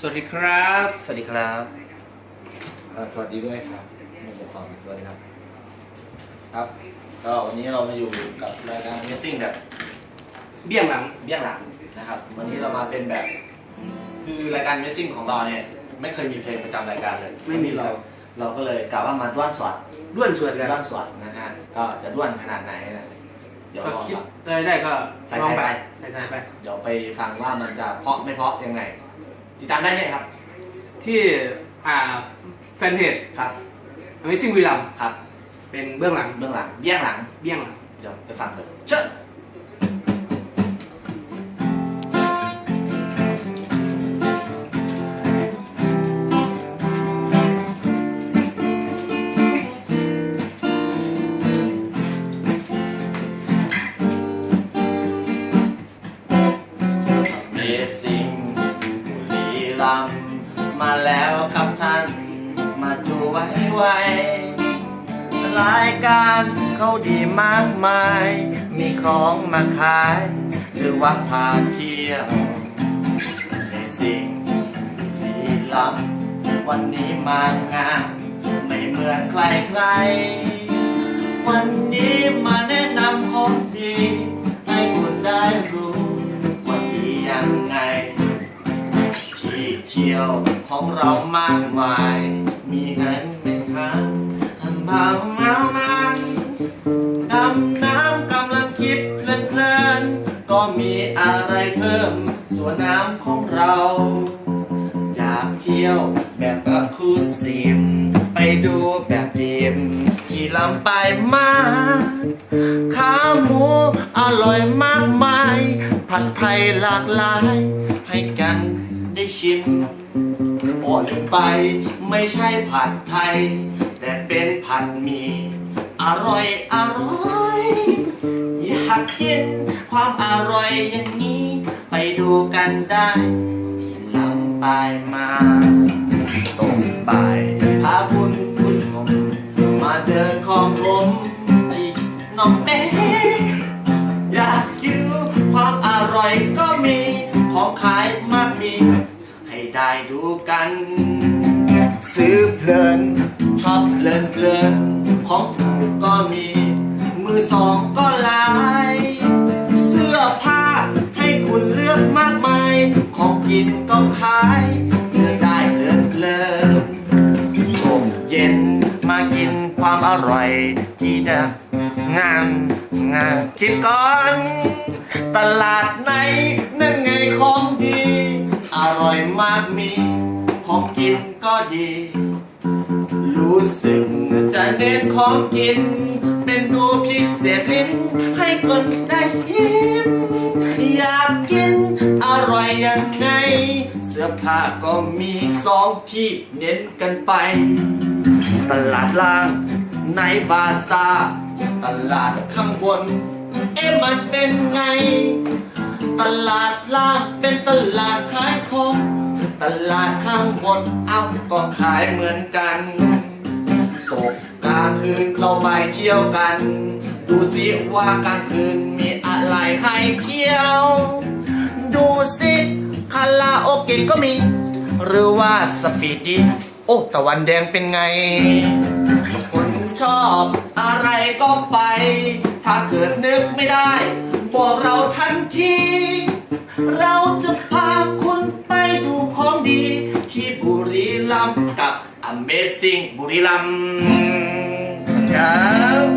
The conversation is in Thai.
สวัสดีครับ สวัสดีครับอ่าสวัสดีด้วยครับผมจะตอบสวัสดีครับ ครับ ก็วันนี้เรามาอยู่กับรายการ Amazing แบบเบี้ยงหลัง เบี้ยงหลังนะครับ วันนี้เรามาเป็นแบบ คือรายการ Amazing ของเราเนี่ย ไม่เคยมีเพลงประจำรายการเลยไม่มีวันนี้เราครับเราก็เลยกล่าวว่ามาด้วนสวดด้วนสวดกันด้วนสวดนะฮะ ก็จะด้วนขนาดไหนนะเดี๋ยวก็ลองคิดฟังได้ได้ก็ใส่ลองไปใส่ไป ใส่ใส่ไป เดี๋ยวไปฟังว่ามันจะเพราะไม่เพราะยังไง ติดตามได้เลยครับ ที่อ่าแฟนเพจ ครับ Amazing วีรัมครับ เป็นเบื้องหลัง เบื้องหลังเบี้ยงหลัง เบี้ยงหลัง เดี๋ยวไปฟังเลยเชิญ มาแล้วครับท่าน มาดูไว้ไวรายการเขาดีมากมาย มีของมาขาย หรือว่าพาเที่ยวเมซิงบุรีรัมย์วันนี้มางานไม่เหมือนใครใครๆวันนี้มาแนะนำของดี ยวของเรามากมาย มีเงินเป็นพันหันบางมามันดำน้ำกำลังคิดเพลินๆ ก็มีอะไรเพิ่มส่วนน้ำของเรา อยากเที่ยวแบบอะคูสิมไปดูแบบดิมที่ลำไปมาศขาหมูอร่อยมากมาย ผัดไทยหลากหลายให้กัน ชิมอ่อนไปไม่ใช่ผัดไทย แต่เป็นผัดหมี่อร่อยอร่อย อยากกินความอร่อยอย่างนี้ ไปดูกันได้ที่ลำปายมาตรงไปพาคุณผู้ชม มาเดินคลองถมที่น้องเป๊ะอยากคิวความอร่อยก็มีของขายมา ได้ดูกัน ซื้อเพลินชอบเพลินเพลินของถูกก็มี มือสองก็หลาย เสื้อผ้าให้คุณเลือกมากมาย ของกินก็ขายเลือกได้เพลินเพลินชมเย็นมากินความอร่อยที่เดงามงามคิดก่อน ตลาดไหนนั่นไง ร่อยมากมี ของกินก็ดี รู้สึกจะเน้นของกิน เป็นดูพิเศษลิ้นให้คนได้ยิ้มอยากกินอร่อยยังไง เสื้อผ้าก็มีสองที่เน้นกันไป ตลาดล่างในบาซาตลาดข้างบน เอ๊ะมันเป็นไง ตลาดล่างเป็นตลาดขายของ ตลาดข้างบนเอ้าก็ขายเหมือนกันตกกลางคืนเราไปเที่ยวกัน ดูสิว่ากลางคืนมีอะไรให้เที่ยว ดูสิคาราโอเกะก็มี หรือว่าสปีดดีโอ้ตะวันแดงเป็นไง คนชอบอะไรก็ไป ถ้าเกิดนึกไม่ได้ บอกเราทันที เราจะพาคุณไปดูของดี ที่บุรีรัมย์กับ Amazing บุรีรัมย์ครับ